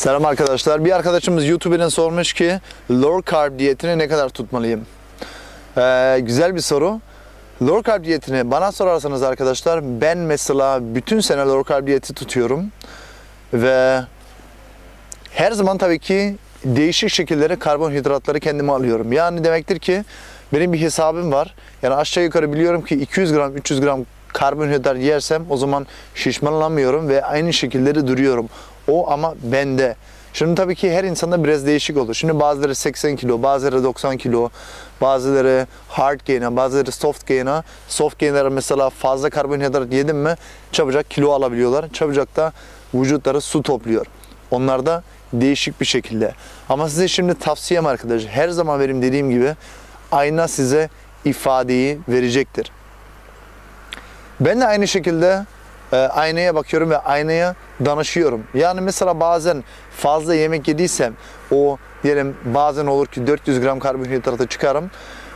Selam arkadaşlar. Bir arkadaşımız YouTube'dan sormuş ki low carb diyetini ne kadar tutmalıyım? Ee, güzel bir soru. Low carb diyetini bana sorarsanız arkadaşlar ben mesela bütün sene low carb diyeti tutuyorum. Ve her zaman tabii ki değişik şekillere karbonhidratları kendime alıyorum. Yani demektir ki benim bir hesabım var. Yani aşağı yukarı biliyorum ki 200 gram 300 gram karbonhidrat yersem o zaman şişmanlamıyorum ve aynı şekilleri duruyorum. O ama bende. Şimdi tabii ki her insanda biraz değişik olur. Şimdi bazıları 80 kilo, bazıları 90 kilo, bazıları hard gain'a, bazıları soft gain'a. Soft gain'lere mesela fazla karbonhidrat yedim mi çabucak kilo alabiliyorlar. Çabucak da vücutları su topluyor. Onlar da değişik bir şekilde. Ama size şimdi tavsiyem arkadaşlar. Her zaman benim dediğim gibi ayna size ifadeyi verecektir. Ben de aynı şekilde e, aynaya bakıyorum ve aynaya danışıyorum. Yani mesela bazen fazla yemek yediysem o diyelim bazen olur ki 400 gram karbonhidratı çıkarım.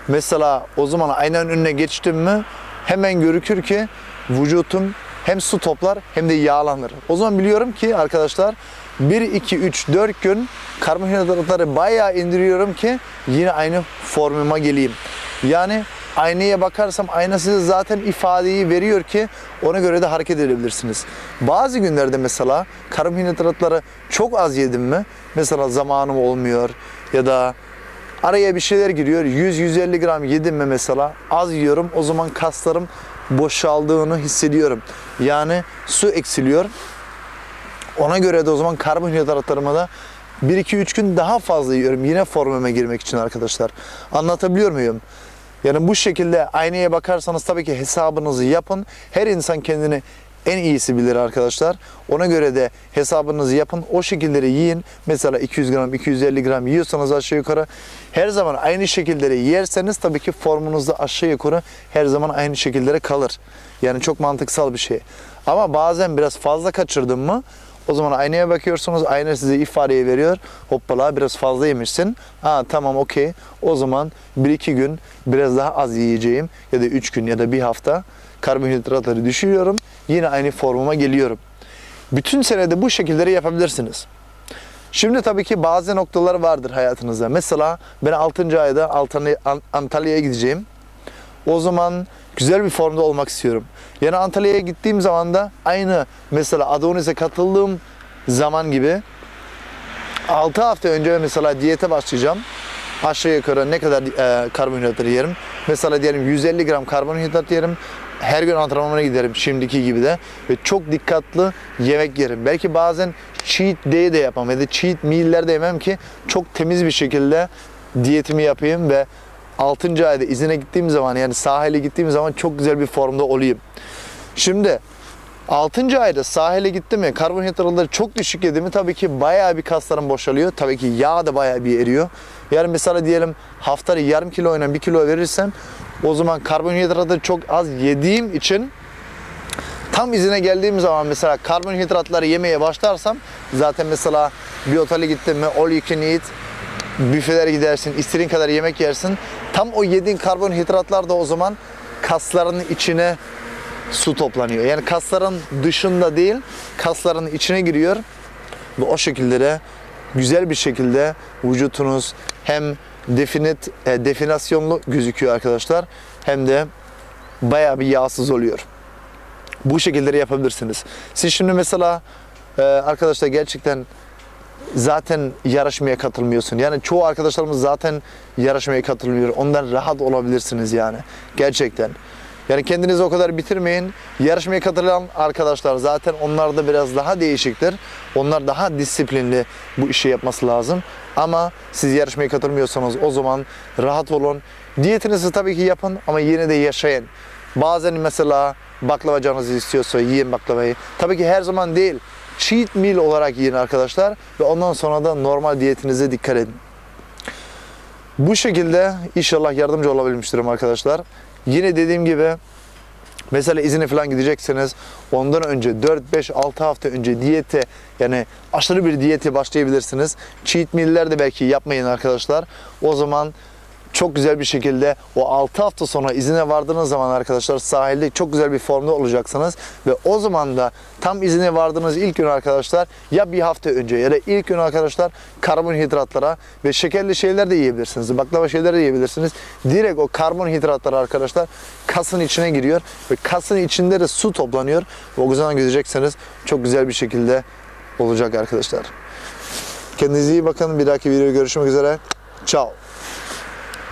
Mesela o zaman aynanın önüne geçtim mi hemen görükür ki vücutum hem su toplar hem de yağlanır. O zaman biliyorum ki arkadaşlar 1, 2, 3, 4 gün karbonhidratları bayağı indiriyorum ki yine aynı formuma geleyim. Yani aynaya bakarsam ayna size zaten ifadeyi veriyor ki ona göre de hareket edebilirsiniz. Bazı günlerde mesela karbonhidratları çok az yedim mi mesela zamanım olmuyor ya da araya bir şeyler giriyor 100-150 gram yedim mi mesela az yiyorum o zaman kaslarım boşaldığını hissediyorum. Yani su eksiliyor. Ona göre de o zaman karbonhidratlarıma da 1-2-3 gün daha fazla yiyorum yine formuma girmek için arkadaşlar. Anlatabiliyor muyum? Yani bu şekilde aynaya bakarsanız tabii ki hesabınızı yapın. Her insan kendini en iyisi bilir arkadaşlar. Ona göre de hesabınızı yapın. O şekilleri yiyin. Mesela 200 gram, 250 gram yiyorsanız aşağı yukarı her zaman aynı şekilleri yerseniz tabii ki formunuzda aşağı yukarı her zaman aynı şekillere kalır. Yani çok mantıksal bir şey. Ama bazen biraz fazla kaçırdın mı o zaman aynaya bakıyorsunuz. Ayna size ifadeyi veriyor. Hoppala biraz fazla yemişsin. Ha tamam okey. O zaman 1-2 gün biraz daha az yiyeceğim. Ya da 3 gün ya da bir hafta karbonhidratları düşürüyorum. Yine aynı formuma geliyorum. Bütün senede bu şekilleri yapabilirsiniz. Şimdi tabii ki bazı noktalar vardır hayatınızda. Mesela ben 6. ayda Antalya'ya gideceğim. O zaman güzel bir formda olmak istiyorum. Yani Antalya'ya gittiğim zaman da aynı mesela Adonis'e katıldığım zaman gibi 6 hafta önce mesela diyete başlayacağım. Aşağı yukarı ne kadar e, karbonhidrat yerim. Mesela diyelim 150 gram karbonhidrat yerim. Her gün antrenmana giderim şimdiki gibi de. Ve çok dikkatli yemek yerim. Belki bazen cheat day de yapmam ya da cheat meal'ler de yemem ki çok temiz bir şekilde diyetimi yapayım ve 6. ayda izine gittiğim zaman yani sahile gittiğim zaman çok güzel bir formda olayım. Şimdi 6. ayda sahile gittim mi karbonhidratları çok düşük yedim mi tabii ki bayağı bir kaslarım boşalıyor. Tabii ki yağ da bayağı bir eriyor. Yani mesela diyelim haftada yarım kilo oynan bir kilo verirsem o zaman karbonhidratı çok az yediğim için tam izine geldiğim zaman mesela karbonhidratları yemeye başlarsam zaten mesela bir otele gittim mi all you can eat büfelere gidersin, istediğin kadar yemek yersin. Tam o yediğin karbonhidratlar da o zaman kasların içine su toplanıyor. Yani kasların dışında değil, kasların içine giriyor ve o şekilde de güzel bir şekilde vücutunuz hem definit, e, definasyonlu gözüküyor arkadaşlar hem de bayağı bir yağsız oluyor. Bu şekilleri yapabilirsiniz. Siz şimdi mesela e, arkadaşlar gerçekten zaten yarışmaya katılmıyorsun. Yani çoğu arkadaşlarımız zaten yarışmaya katılmıyor. Ondan rahat olabilirsiniz yani. Gerçekten. Yani kendinizi o kadar bitirmeyin. Yarışmaya katılan arkadaşlar zaten onlar da biraz daha değişiktir. Onlar daha disiplinli bu işi yapması lazım. Ama siz yarışmaya katılmıyorsanız o zaman rahat olun. Diyetinizi tabii ki yapın ama yine de yaşayın. Bazen mesela baklava canınız istiyorsa yiyin baklavayı. Tabii ki her zaman değil cheat meal olarak yiyin arkadaşlar ve ondan sonra da normal diyetinize dikkat edin. Bu şekilde inşallah yardımcı olabilmiştirim arkadaşlar. Yine dediğim gibi mesela izine falan gidecekseniz ondan önce 4 5 6 hafta önce diyete yani aşırı bir diyete başlayabilirsiniz. Cheat meal'ler de belki yapmayın arkadaşlar. O zaman çok güzel bir şekilde o 6 hafta sonra izine vardığınız zaman arkadaşlar sahilde çok güzel bir formda olacaksınız ve o zaman da tam izine vardığınız ilk gün arkadaşlar ya bir hafta önce ya da ilk gün arkadaşlar karbonhidratlara ve şekerli şeyler de yiyebilirsiniz. Baklava şeyler de yiyebilirsiniz. Direkt o karbonhidratlar arkadaşlar kasın içine giriyor ve kasın içinde de su toplanıyor. Ve o zaman göreceksiniz çok güzel bir şekilde olacak arkadaşlar. Kendinize iyi bakın. Bir dahaki videoda görüşmek üzere. Ciao.